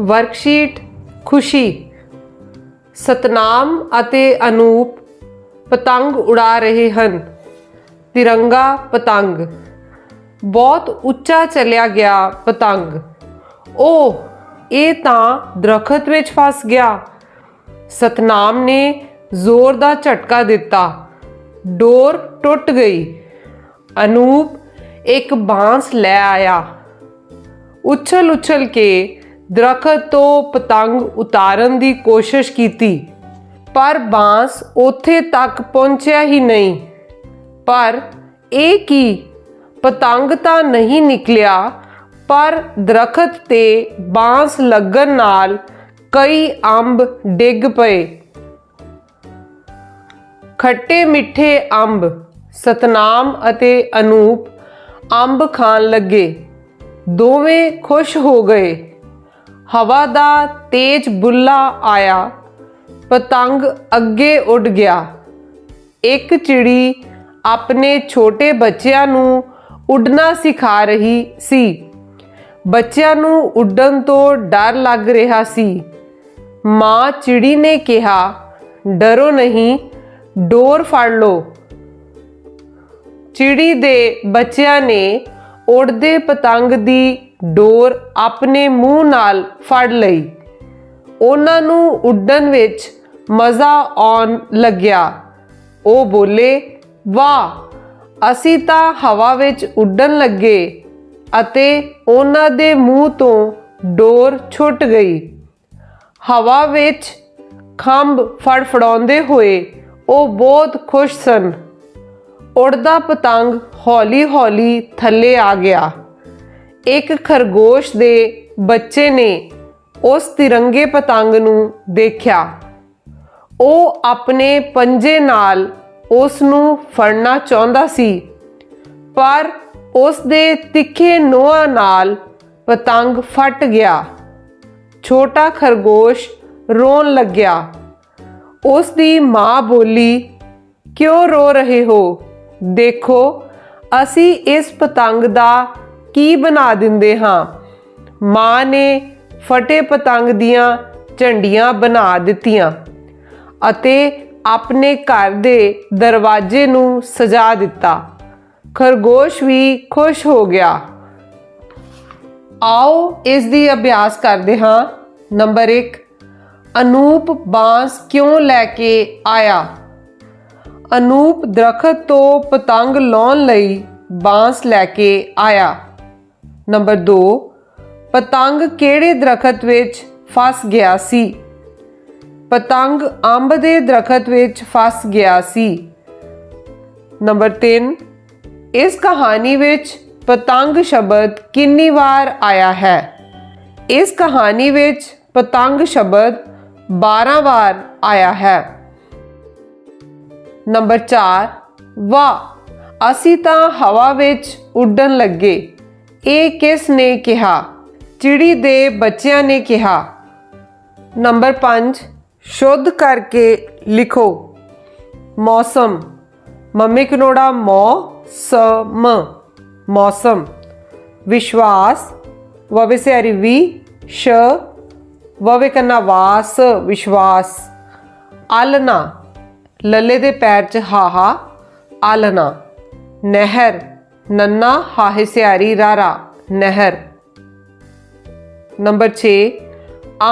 Worksheet, ਖੁਸ਼ੀ, ਸਤਨਾਮ ਅਤੇ ਅਨੂਪ ਪਤੰਗ ਉਡਾ ਰਹੇ ਹਨ। ਤਿਰੰਗਾ ਪਤੰਗ। ਬਹੁਤ ਉੱਚਾ ਚਲਿਆ ਗਿਆ ਪਤੰਗ। ਉਹ ਇਹ ਤਾਂ ਦਰਖਤ ਵਿੱਚ ਫਸ ਗਿਆ। ਸਤਨਾਮ ਨੇ ਜ਼ੋਰ ਦਾ ਝਟਕਾ ਦਿੱਤਾ। ਡੋਰ ਟੁੱਟ ਗਈ। ਅਨੂਪ ਇੱਕ ਬਾਂਸ ਲੈ ਆਇਆ। ਉਛਲ ਉਛਲ ਕੇ ਦਰਖਤ ਤੋਂ ਪਤੰਗ ਉਤਾਰਨ ਦੀ ਕੋਸ਼ਿਸ਼ ਕੀਤੀ। ਪਰ ਬਾਂਸ ਉੱਥੇ ਤੱਕ ਪਹੁੰਚਿਆ ਹੀ ਨਹੀਂ। ਪਰ ਇਹ ਕੀ ਪਤੰਗ ਤਾਂ ਨਹੀਂ ਨਿਕਲਿਆ, ਪਰ ਦਰਖਤ ਤੇ ਬਾਂਸ ਲੱਗਣ ਨਾਲ ਕਈ ਅੰਬ ਡਿੱਗ ਪਏ। ਖੱਟੇ ਮਿੱਠੇ ਅੰਬ, ਸਤਨਾਮ ਅਤੇ ਅਨੂਪ ਅੰਬ ਖਾਣ ਲੱਗੇ। ਦੋਵੇਂ ਖੁਸ਼ ਹੋ ਗਏ। ਹਵਾ ਦਾ ਤੇਜ਼ ਬੁੱਲਾ ਆਇਆ, ਪਤੰਗ ਅੱਗੇ ਉੱਡ ਗਿਆ। ਇੱਕ ਚਿੜੀ ਆਪਣੇ ਛੋਟੇ ਬੱਚਿਆਂ ਨੂੰ ਉੱਡਣਾ ਸਿਖਾ ਰਹੀ ਸੀ। ਬੱਚਿਆਂ ਨੂੰ ਉੱਡਣ ਤੋਂ ਡਰ ਲੱਗ ਰਿਹਾ ਸੀ। ਮਾਂ ਚਿੜੀ ਨੇ ਕਿਹਾ, ਡਰੋ ਨਹੀਂ, ਡੋਰ ਫੜ ਲਓ। ਚਿੜੀ ਦੇ ਬੱਚਿਆਂ ਨੇ ਉੜਦੇ ਪਤੰਗ ਦੀ ਡੋਰ ਆਪਣੇ ਮੂੰਹ ਨਾਲ ਫੜ ਲਈ। ਉਹਨਾਂ ਨੂੰ ਉੱਡਣ ਵਿੱਚ ਮਜ਼ਾ ਆਉਣ ਲੱਗਿਆ। ਉਹ ਬੋਲੇ, ਵਾਹ, ਅਸੀਂ ਤਾਂ ਹਵਾ ਵਿੱਚ ਉੱਡਣ ਲੱਗੇ ਅਤੇ ਉਹਨਾਂ ਦੇ ਮੂੰਹ ਤੋਂ ਡੋਰ ਛੁੱਟ ਗਈ। ਹਵਾ ਵਿੱਚ ਖੰਭ ਫੜਫੜਾਉਂਦੇ ਹੋਏ ਉਹ ਬਹੁਤ ਖੁਸ਼ ਸਨ। ਉੜਦਾ ਪਤੰਗ ਹੌਲੀ-ਹੌਲੀ ਥੱਲੇ ਆ ਗਿਆ। ਇੱਕ ਖਰਗੋਸ਼ ਦੇ ਬੱਚੇ ਨੇ ਉਸ ਤਿਰੰਗੇ ਪਤੰਗ ਨੂੰ ਦੇਖਿਆ। ਉਹ ਆਪਣੇ ਪੰਜੇ ਨਾਲ ਉਸ ਨੂੰ ਫੜਨਾ ਚਾਹੁੰਦਾ ਸੀ, ਪਰ ਉਸ ਦੇ ਤਿੱਖੇ ਨੋਹਾਂ ਨਾਲ ਪਤੰਗ ਫਟ ਗਿਆ। ਛੋਟਾ ਖਰਗੋਸ਼ ਰੋਣ ਲੱਗਿਆ। ਉਸ ਦੀ ਮਾਂ ਬੋਲੀ, ਕਿਉਂ ਰੋ ਰਹੇ ਹੋ? ਦੇਖੋ, ਅਸੀਂ ਇਸ ਪਤੰਗ ਦਾ ਕੀ ਬਣਾ ਦਿੰਦੇ ਹਾਂ? ਮਾਂ ਨੇ ਫਟੇ ਪਤੰਗ ਦੀਆਂ ਝੰਡੀਆਂ ਬਣਾ ਦਿੱਤੀਆਂ ਅਤੇ ਆਪਣੇ ਘਰ ਦੇ ਦਰਵਾਜ਼ੇ ਨੂੰ ਸਜਾ ਦਿੱਤਾ। ਖਰਗੋਸ਼ ਵੀ ਖੁਸ਼ ਹੋ ਗਿਆ। ਆਓ ਇਸ ਦੀ ਅਭਿਆਸ ਕਰਦੇ ਹਾਂ। ਨੰਬਰ 1 ਅਨੂਪ ਬਾਂਸ ਕਿਉਂ ਲੈ ਕੇ ਆਇਆ? ਅਨੂਪ ਦਰਖਤ ਤੋਂ ਪਤੰਗ ਲਾਉਣ ਲਈ ਬਾਂਸ ਲੈ ਕੇ ਆਇਆ। ਨੰਬਰ 2 ਪਤੰਗ ਕਿਹੜੇ ਦਰਖਤ ਵਿੱਚ ਫਸ ਗਿਆ ਸੀ? ਪਤੰਗ ਅੰਬ ਦੇ ਦਰਖਤ ਵਿੱਚ ਫਸ ਗਿਆ ਸੀ। ਨੰਬਰ 3 ਇਸ ਕਹਾਣੀ ਵਿੱਚ ਪਤੰਗ ਸ਼ਬਦ ਕਿੰਨੀ ਵਾਰ ਆਇਆ ਹੈ? ਇਸ ਕਹਾਣੀ ਵਿੱਚ ਪਤੰਗ ਸ਼ਬਦ 12 ਵਾਰ ਆਇਆ ਹੈ। ਨੰਬਰ 4 ਵਾਹ, ਅਸੀਂ ਤਾਂ ਹਵਾ ਵਿੱਚ ਉੱਡਣ ਲੱਗੇ। ਇਹ ਕਿਸ ਨੇ ਕਿਹਾ? ਚਿੜੀ ਦੇ ਬੱਚਿਆਂ ਨੇ ਕਿਹਾ। ਨੰਬਰ 5 ਸ਼ੁੱਧ ਕਰਕੇ ਲਿਖੋ। ਮੌਸਮ। ਮੰਮੀ ਕਨੋੜਾ ਮੌ ਸ ਮ ਮੌਸਮ। ਵਿਸ਼ਵਾਸ। ਵਵੇ ਸਿਆਰੀ ਵੀ, ਸ਼। ਵਵੇ ਕੰਨਾ ਵਾਸ ਵਿਸ਼ਵਾਸ। ਆਲਨਾ ਲੱਲੇ ਦੇ ਪੈਰ 'ਚ ਹਾਹਾ ਆਲਨਾ ਨਹਿਰ, ਨੰਨਾ, ਹਾਹੇ ਸਿਆਰੀ, ਰਾਰਾ, ਨਹਿਰ। ਨੰਬਰ 6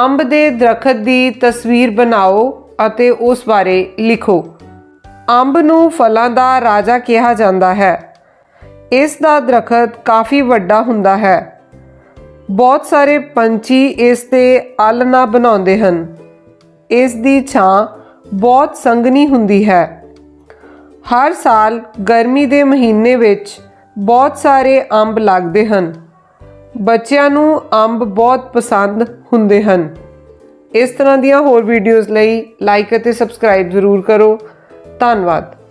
ਅੰਬ ਦੇ ਦਰਖਤ ਦੀ ਤਸਵੀਰ ਬਣਾਓ ਅਤੇ ਉਸ ਬਾਰੇ ਲਿਖੋ। ਅੰਬ ਨੂੰ ਫਲਾਂ ਦਾ ਰਾਜਾ ਕਿਹਾ ਜਾਂਦਾ ਹੈ। ਇਸ ਦਾ ਦਰਖਤ ਕਾਫੀ ਵੱਡਾ ਹੁੰਦਾ ਹੈ। ਬਹੁਤ ਸਾਰੇ ਪੰਛੀ ਇਸ ਤੇ ਆਲਣਾ ਬਣਾਉਂਦੇ ਹਨ। ਇਸ ਦੀ ਛਾਂ ਬਹੁਤ ਸੰਘਣੀ ਹੁੰਦੀ ਹੈ। ਹਰ ਸਾਲ ਗਰਮੀ ਦੇ ਮਹੀਨੇ ਵਿੱਚ ਬਹੁਤ ਸਾਰੇ ਅੰਬ ਲੱਗਦੇ ਹਨ। ਬੱਚਿਆਂ ਨੂੰ ਅੰਬ ਬਹੁਤ ਪਸੰਦ ਹੁੰਦੇ ਹਨ। ਇਸ ਤਰ੍ਹਾਂ ਦੀਆਂ ਹੋਰ ਵੀਡੀਓਜ਼ ਲਈ ਲਾਈਕ ਅਤੇ ਸਬਸਕ੍ਰਾਈਬ ਜ਼ਰੂਰ ਕਰੋ। ਧੰਨਵਾਦ।